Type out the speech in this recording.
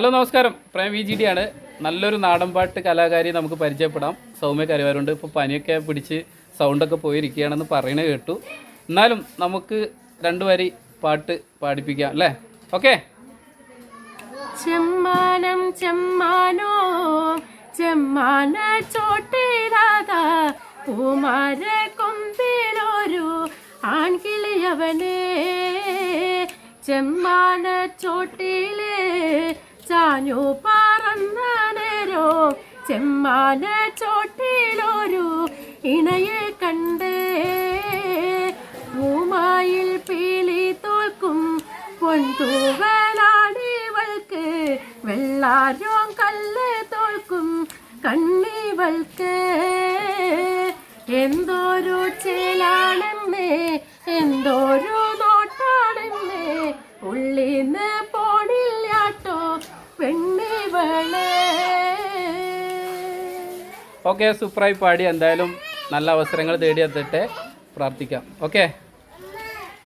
Hello നമസ്കാരം. Prem V G D ആണ്. നല്ലൊരു നാടൻപാട്ട് കലാകാരി നമുക്ക് പരിചയപ്പെടാം. സൗമ്യ കരുവാരുണ്ട്. ഇപ്പോൾ പനിയൊക്കെ പിടിച്ച് സൗണ്ടൊക്കെ പോയിരിക്കുകയാണെന്ന് പറയണ കേട്ടു. എന്നാലും നമുക്ക് രണ്ടു വരി പാട്ട് പാടിപ്പിക്കാം അല്ലേ? ഓക്കെ? ചെമ്മാനം ചെമ്മാനോ ചെമ്മാന ചോട്ടിലാതാ പൂമാര കൊമ്പിലൊരു ചാഞ്ഞു പറന്ന നേരോ ചെമ്മാന ചോട്ടിലൊരു ഇണയെ കണ്ടേ. പൂമായിൽ പീലി തോൽക്കും പൊൻതൂവലാടിവൾക്ക് വെള്ളാരോം കല്ല് തോൽക്കും കണ്ണിവൾക്ക് എന്തോരു ചേലാണെന്നേ എന്തോരു നോട്ടാണെന്നേ ഉള്ളിന്ന് ഓക്കെ സൂപ്പറായി പാടി. എന്തായാലും നല്ല അവസരങ്ങൾ തേടിയെത്തട്ടെ പ്രാർത്ഥിക്കാം. ഓക്കെ?